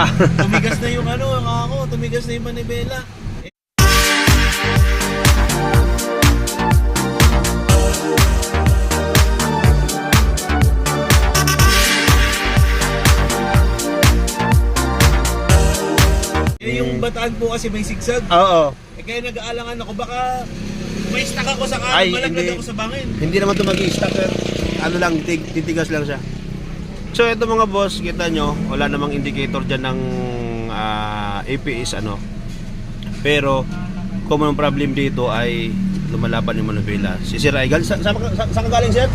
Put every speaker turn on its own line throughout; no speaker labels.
tumigas na yung ano, yung ako, tumigas na yung manibela. Eh, yung bataan po kasi may sigsag.
Oo.
Eh, kaya nag-aalangan ako, baka may stuck ako sa
Ay,
kanan, malaglag
hindi.
ako sa bangin.
Hindi naman ito mag-i-stack. Ano lang, tig titigas lang siya. So ito mga boss, kita nyo, wala namang indicator dyan ng ah, APS ano. Pero, common problem dito ay lumalaban yung manubela. Si Sir ay galing, sa, sa, sa, saan ka galing sir?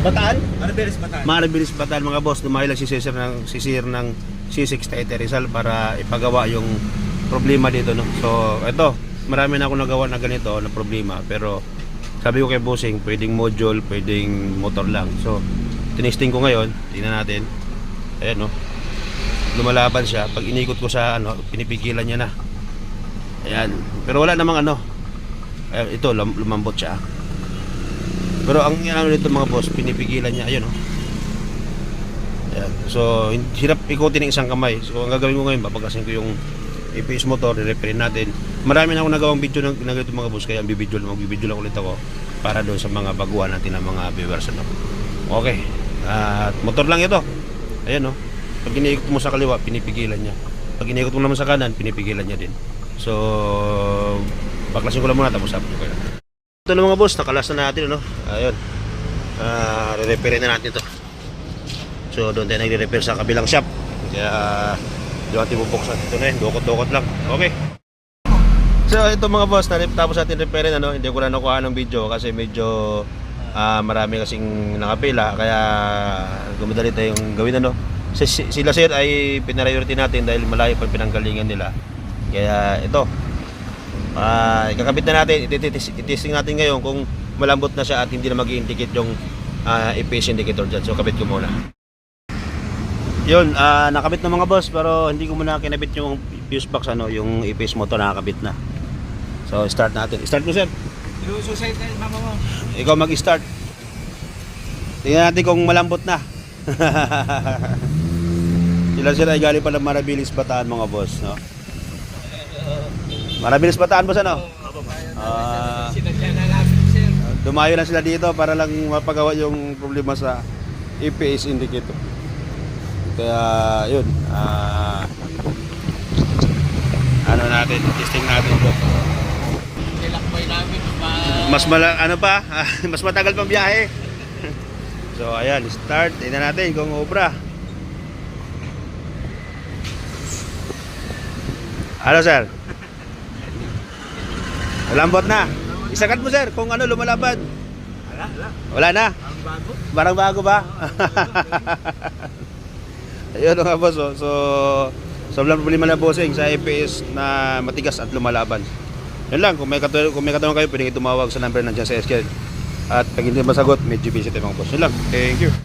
Bataan?
Marabeles bataan.
Marabilis Bataan mga boss, dumayo lang si Sir ng, si Sir ng C6 Taite Rizal para ipagawa yung problema dito. No? So ito, marami na ako nagawa na ganito na problema pero sabi ko kay Bossing, pwedeng module, pwedeng motor lang. So, tinesting ko ngayon, tingnan natin. Ayan, no. Lumalaban siya. Pag inikot ko sa ano, pinipigilan niya na. Ayan. Pero wala namang ano. Ayan, ito, lum- lumambot siya. Pero ang ano dito mga boss, pinipigilan niya. Ayun, no. Ayan. So, hirap ikutin ng isang kamay. So, ang gagawin ko ngayon, babagasin ko yung APS motor, i-repair natin. Marami na akong nagawang video ng, ng ganito mga boss, kaya bibidyo lang, magbibidyo lang ulit ako para doon sa mga baguhan natin ng mga viewers. Ano. Okay. At motor lang ito. Ayan, no. Pag iniikot mo sa kaliwa, pinipigilan niya. Pag iniikot mo naman sa kanan, pinipigilan niya din. So, baklasin ko lang muna tapos upload ko yan. Ito na mga boss, nakalas na natin, ano. Ayun. Ah, re-repair na natin ito. So doon tayo nagre-repair sa kabilang shop. Kaya doon natin bubuksan. Ito na yun, dukot-dukot lang. Okay. So ito mga boss, tapos natin repairin ano, hindi ko na nakuha ng video kasi medyo ah, marami kasing nakapila kaya gumadali tayong gawin ano. Si, si- sila sir ay pinariority natin dahil malayo pa pinanggalingan nila. Kaya ito, ah ikakabit na natin, ititis- itesting natin ngayon kung malambot na siya at hindi na mag indicate yung ah, EPS indicator dyan. So kabit ko muna. Yun, ah nakabit na mga boss pero hindi ko muna kinabit yung fuse box ano, yung EPS motor nakakabit na. So start natin. Start mo sir.
Ilususay tayo, mama mo.
Ikaw mag-start. Tingnan natin kung malambot na. Sila sila ay galing pa ng Marabilis Bataan mga boss, no? Marabilis Bataan boss ano?
Na sir.
dumayo na sila dito para lang mapagawa yung problema sa EPS indicator. Kaya yun, ah ano natin, testing natin ito.
Namin. Pa...
Mas mala, ano pa, mas matagal pang biyahe. so ayan, start, tingnan natin kung obra. Ano sir? Malambot na. Isakat mo sir kung ano lumalaban.
Wala, wala.
Wala na.
Ang bago.
Barang bago ba? Ayun mga boss. oh. So, sobrang problema na bossing sa EPS na matigas at lumalaban. Yun lang, kung may, katu- kung may katanong kayo, pwede tumawag sa number nandiyan sa SK. At pag hindi masagot, medyo busy tayo mga boss. Yun lang. Thank you.